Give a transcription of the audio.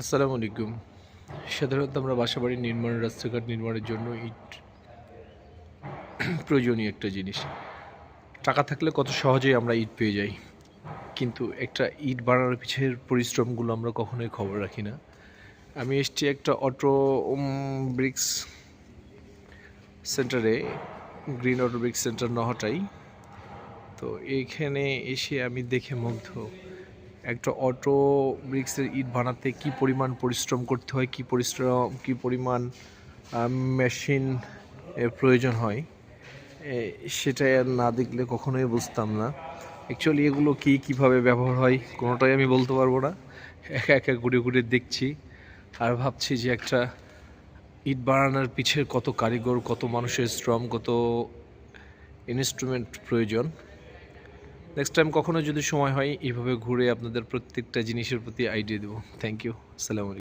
আসসালামু আলাইকুম। সাধারণত আমরা বাসাবাড়ি নির্মাণ, রাস্তাঘাট নির্মাণের জন্য ইট প্রয়োজনীয় একটা জিনিস। টাকা থাকলে কত সহজেই আমরা ইট পেয়ে যাই। কিন্তু একটা ইট বানানোর পিছের পরিশ্রমগুলো আমরা কখনোই খবর রাখি না। আমি এসছি একটা অটো ব্রিক্স সেন্টারে, গ্রিন অটো ব্রিক্স সেন্টার নহটাই। তো এইখানে এসে আমি দেখে মুগ্ধ। একটা অটো ব্রিক্সের ইট বানাতে কি পরিমাণ পরিশ্রম করতে হয়, কি পরিশ্রম, কি পরিমাণ মেশিন প্রয়োজন হয় সেটা না দেখলে কখনোই বুঝতাম না। অ্যাকচুয়ালি এগুলো কি, কীভাবে ব্যবহার হয়, কোনোটাই আমি বলতে পারব না। একা একা ঘুরে ঘুরে দেখছি আর ভাবছি যে একটা ইট বানানোর পিছের কত কারিগর, কত মানুষের শ্রম, কত ইনস্ট্রুমেন্ট প্রয়োজন। নেক্সট টাইম কখনো যদি সময় হয়, এইভাবে ঘুরে আপনাদের প্রত্যেকটা জিনিসের প্রতি আইডিয়া দেবো। থ্যাংক ইউ আসসালামু